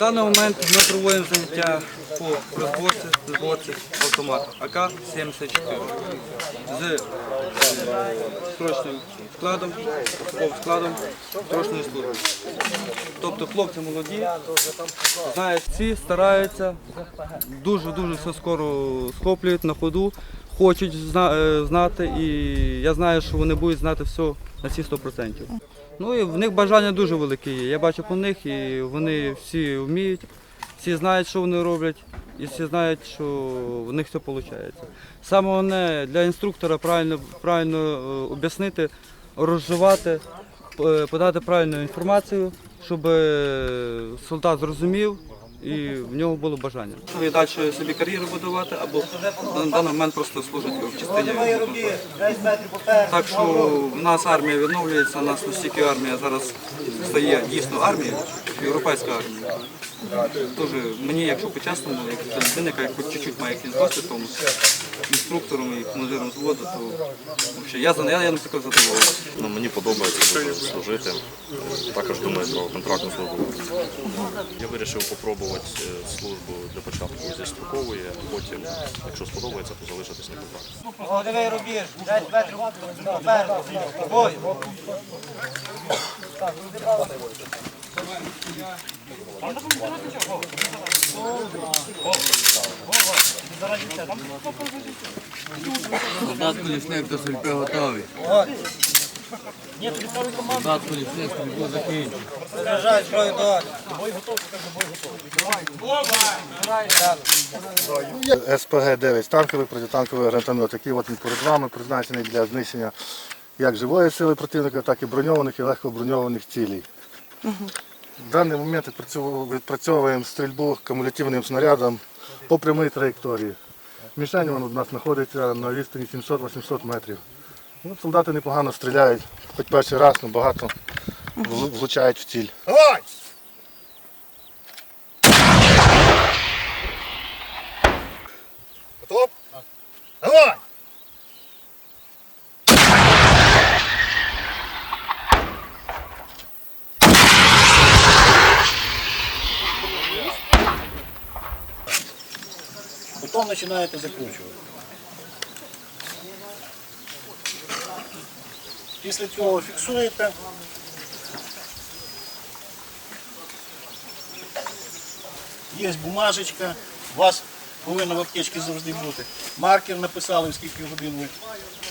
даний момент ми проводимо заняття по розборці, зборці автомату АК-74 з е, строчним складом, складом строчної служби. Тобто хлопці молоді, знають всі, стараються, дуже-дуже все скоро схоплюють на ходу, хочуть е, знати, і я знаю, що вони будуть знати все на всі 100%. Ну і в них бажання дуже велике є. Я бачу по них, і вони всі вміють, всі знають, що вони роблять, і всі знають, що в них все виходить. Саме головне для інструктора правильно, правильно е, об'яснити, розживати, е, подати правильну інформацію, щоб е, солдат зрозумів і в нього було бажання. І далі собі кар'єру будувати або на даний момент просто служити в частині. Так що в нас армія відновлюється, у нас настільки армія зараз стає дійсно армією, європейська армія. Дуже мені, якщо по-чесному, як для людини, яка хоч чуть-чуть має якийсь досвід, тому інструктором і командиром взводу, то взагалі, я, за- я, я наприклад задоволений. Ну, мені подобається дуже служити. Також думаю про контрактну службу. Я вирішив спробувати службу для початку зі строкової, а потім, якщо сподобається, то залишитись на контракт. Володимир Рубіж, 5 метрів попереду. Бой. Солдат колісник до стрільби готовий. Солдат колісник стрільбу закінчив. Заряджай зброю до СПГ-9 танковий протитанковий гранатомет, який от він перед вами призначений для знищення як живої сили противника, так і броньованих і легкоброньованих цілей. В даний момент відпрацьовуємо- відпрацьовуємо стрільбу кумулятивним снарядом по прямій траєкторії. Мішень вона у нас знаходиться на відстані 700-800 метрів. Ну, солдати непогано стріляють, хоч перший раз, але багато влучають в ціль. Потім починаєте закручувати. Після цього фіксуєте. Є бумажечка, у вас повинно в аптечці завжди бути. Маркер написали, скільки годин ви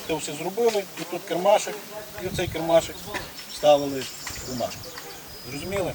це все зробили, і тут кармашек, і в цей кармашек вставили бумажку. Зрозуміли?